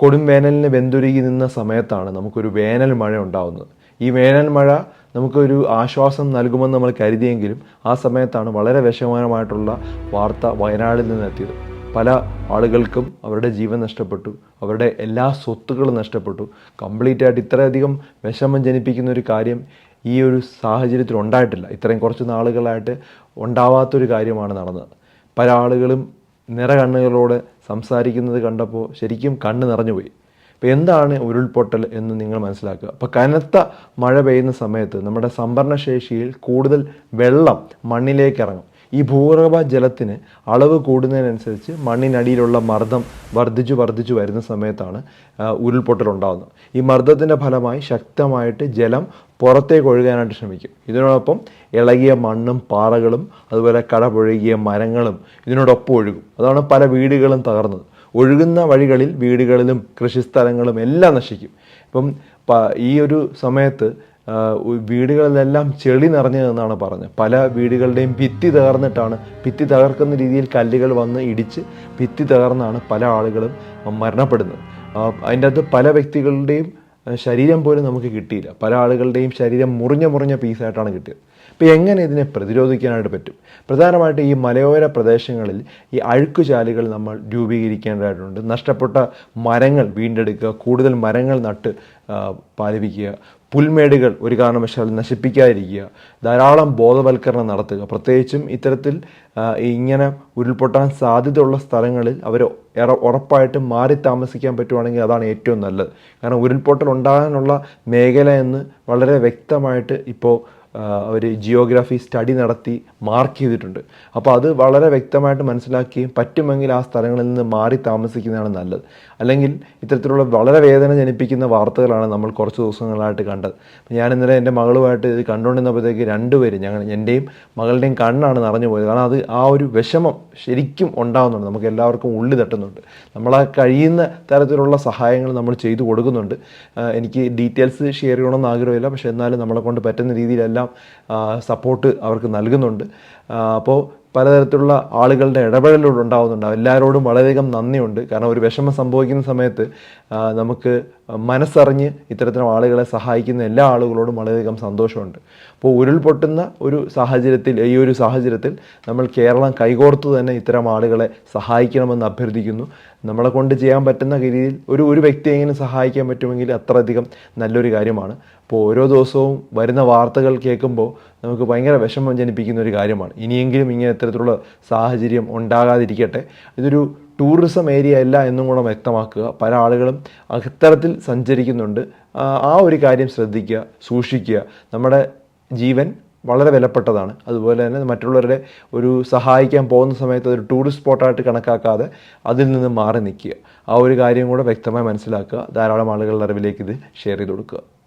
കൊടും വേനലിന് വെന്തുരുകി നിന്ന സമയത്താണ് നമുക്കൊരു വേനൽ മഴ ഉണ്ടാവുന്നത്. ഈ വേനൽ മഴ നമുക്കൊരു ആശ്വാസം നൽകുമെന്ന് നമ്മൾ കരുതിയെങ്കിലും ആ സമയത്താണ് വളരെ വിഷമകരമായിട്ടുള്ള വാർത്ത വയനാടിൽ നിന്നെത്തിയത്. പല ആളുകൾക്കും അവരുടെ ജീവൻ നഷ്ടപ്പെട്ടു. അവരുടെ എല്ലാ സ്വത്തുക്കളും നഷ്ടപ്പെട്ടു. കംപ്ലീറ്റ് ആയിട്ട് ഇത്രയധികം വിഷമം ജനിപ്പിക്കുന്ന ഒരു കാര്യം ഈ ഒരു സാഹചര്യത്തിൽ ഉണ്ടായിട്ടില്ല. ഇത്രയും കുറച്ച് നാളുകളായിട്ട് ഉണ്ടാവാത്തൊരു കാര്യമാണ് നടന്നത്. പല ആളുകളും നിറകണ്ണുകളോട് സംസാരിക്കുന്നത് കണ്ടപ്പോൾ ശരിക്കും കണ്ണ് നിറഞ്ഞുപോയി. അപ്പോൾ എന്താണ് ഉരുൾപൊട്ടൽ എന്ന് നിങ്ങൾ മനസ്സിലാക്കുക. അപ്പോൾ കനത്ത മഴ പെയ്യുന്ന സമയത്ത് നമ്മുടെ സംഭരണശേഷിയിൽ കൂടുതൽ വെള്ളം മണ്ണിലേക്ക് ഇറങ്ങും. ഈ ഭൂഗർഭ ജലത്തിന് അളവ് കൂടുന്നതിനനുസരിച്ച് മണ്ണിനടിയിലുള്ള മർദ്ദം വർദ്ധിച്ചു വർദ്ധിച്ചു വരുന്ന സമയത്താണ് ഉരുൾപൊട്ടൽ ഉണ്ടാകുന്നത് ഈ മർദ്ദത്തിന്റെ ഫലമായി ശക്തമായിട്ട് ജലം പുറത്തേക്ക് ഒഴുകാനായിട്ട് ശ്രമിക്കും. ഇതിനോടൊപ്പം ഇളകിയ മണ്ണും പാറകളും അതുപോലെ കടപുഴകിയ മരങ്ങളും ഇതിനോടൊപ്പം ഒഴുകും. അതാണ് പല വീടുകളും തകർന്നത്. ഒഴുകുന്ന വഴികളിൽ വീടുകളിലും കൃഷിസ്ഥലങ്ങളും എല്ലാം നശിക്കും. ഇപ്പം ഈ ഒരു സമയത്ത് വീടുകളിലെല്ലാം ചെളി നിറഞ്ഞതെന്നാണ് പറഞ്ഞത്. പല വീടുകളുടെയും ഭിത്തി തകർന്നിട്ടാണ് ഭിത്തി തകർക്കുന്ന രീതിയിൽ കല്ലുകൾ വന്ന് ഇടിച്ച് ഭിത്തി തകർന്നാണ് പല ആളുകളും മരണപ്പെടുന്നത്. അതിന്റെ അകത്ത് പല വ്യക്തികളുടെയും ശരീരം പോലും നമുക്ക് കിട്ടിയില്ല. പല ആളുകളുടെയും ശരീരം മുറിഞ്ഞ മുറിഞ്ഞ പീസായിട്ടാണ് കിട്ടിയത്. അപ്പോൾ എങ്ങനെ ഇതിനെ പ്രതിരോധിക്കാനായിട്ട് പറ്റും? പ്രധാനമായിട്ട് ഈ മലയോര പ്രദേശങ്ങളിൽ ഈ അഴുക്കുചാലുകൾ നമ്മൾ രൂപീകരിക്കേണ്ടതായിട്ടുണ്ട്. നഷ്ടപ്പെട്ട മരങ്ങൾ വീണ്ടെടുക്കുക കൂടുതൽ മരങ്ങൾ നട്ട് പാലിപ്പിക്കുക പുൽമേടുകൾ ഒരു കാരണവശാലും നശിപ്പിക്കാതിരിക്കുക. ധാരാളം ബോധവൽക്കരണം നടത്തുക. പ്രത്യേകിച്ചും ഇത്തരത്തിൽ ഇങ്ങനെ ഉരുൾപൊട്ടാൻ സാധ്യതയുള്ള സ്ഥലങ്ങളിൽ അവർ ഉറപ്പായിട്ടും മാറി താമസിക്കാൻ പറ്റുവാണെങ്കിൽ അതാണ് ഏറ്റവും നല്ലത്. കാരണം ഉരുൾപൊട്ടൽ ഉണ്ടാകാനുള്ള മേഖല എന്ന് വളരെ വ്യക്തമായിട്ട് ഇപ്പോൾ അവർ ജിയോഗ്രാഫി സ്റ്റഡി നടത്തി മാർക്ക് ചെയ്തിട്ടുണ്ട്. അപ്പോൾ അത് വളരെ വ്യക്തമായിട്ട് മനസ്സിലാക്കുകയും പറ്റുമെങ്കിൽ ആ സ്ഥലങ്ങളിൽ നിന്ന് മാറി താമസിക്കുന്നതാണ് നല്ലത്. അല്ലെങ്കിൽ ഇത്തരത്തിലുള്ള വളരെ വേദന ജനിപ്പിക്കുന്ന വാർത്തകളാണ് നമ്മൾ കുറച്ച് ദിവസങ്ങളായിട്ട് കണ്ടത്. ഞാൻ ഇന്നലെ എന്റെ മകളുമായിട്ട് ഇത് കണ്ടുകൊണ്ടിരുന്നപ്പോഴത്തേക്ക് രണ്ടുപേരും ഞങ്ങൾ എന്റെയും മകളുടെയും കണ്ണാണ് നിറഞ്ഞു പോയത്. കാരണം അത് ആ ഒരു വിഷമം ശരിക്കും ഉണ്ടാകുന്നുണ്ട് നമുക്ക് എല്ലാവർക്കും ഉള്ളി തട്ടുന്നുണ്ട്. നമ്മളാ കഴിയുന്ന തരത്തിലുള്ള സഹായങ്ങൾ നമ്മൾ ചെയ്തു കൊടുക്കുന്നുണ്ട്. എനിക്ക് ഡീറ്റെയിൽസ് ഷെയർ ചെയ്യണമെന്ന് ആഗ്രഹമില്ല. പക്ഷേ എന്നാലും നമ്മളെ കൊണ്ട് പറ്റുന്ന രീതിയിലെല്ലാം സപ്പോർട്ട് അവർക്ക് നൽകുന്നുണ്ട്. അപ്പോൾ പലതരത്തിലുള്ള ആളുകളുടെ ഇടപെടലുകൾ ഉണ്ടാകുന്നുണ്ട് എല്ലാവരോടും വളരെയധികം നന്ദിയുണ്ട്. കാരണം ഒരു വിഷമം സംഭവിക്കുന്ന സമയത്ത് നമുക്ക് മനസ്സറിഞ്ഞ് ഇത്തരത്തിലുള്ള ആളുകളെ സഹായിക്കുന്ന എല്ലാ ആളുകളോടും വളരെയധികം സന്തോഷമുണ്ട്. അപ്പോൾ ഉരുൾപൊട്ടുന്ന ഒരു സാഹചര്യത്തിൽ ഈ ഒരു സാഹചര്യത്തിൽ നമ്മൾ കേരളം കൈകോർത്ത് തന്നെ ഇത്തരം ആളുകളെ സഹായിക്കണമെന്ന് അഭ്യർത്ഥിക്കുന്നു. നമ്മളെ കൊണ്ട് ചെയ്യാൻ പറ്റുന്ന രീതിയിൽ ഒരു ഒരു വ്യക്തിയെങ്കിലും സഹായിക്കാൻ പറ്റുമെങ്കിൽ അത്രയധികം നല്ലൊരു കാര്യമാണ്. അപ്പോൾ ഓരോ ദിവസവും വരുന്ന വാർത്തകൾ കേൾക്കുമ്പോൾ നമുക്ക് ഭയങ്കര വിഷമം ജനിപ്പിക്കുന്ന ഒരു കാര്യമാണ്. ഇനിയെങ്കിലും ഇങ്ങനെ ഇത്തരത്തിലുള്ള സാഹചര്യം ഉണ്ടാകാതിരിക്കട്ടെ. ഇതൊരു ടൂറിസം ഏരിയ അല്ല എന്നും കൂടെ വ്യക്തമാക്കുക. പല ആളുകളും അത്തരത്തിൽ സഞ്ചരിക്കുന്നുണ്ട്. ആ ഒരു കാര്യം ശ്രദ്ധിക്കുക സൂക്ഷിക്കുക. നമ്മുടെ ജീവൻ വളരെ വിലപ്പെട്ടതാണ്. അതുപോലെ തന്നെ മറ്റുള്ളവരുടെ ഒരു സഹായിക്കാൻ പോകുന്ന സമയത്ത് അതൊരു ടൂറിസ്റ്റ് സ്പോട്ടായിട്ട് കണക്കാക്കാതെ അതിൽ നിന്ന് മാറി നിൽക്കുക. ആ ഒരു കാര്യം കൂടെ വ്യക്തമായി മനസ്സിലാക്കുക. ധാരാളം ആളുകളുടെ അറിവിലേക്ക് ഇത് ഷെയർ ചെയ്ത് കൊടുക്കുക.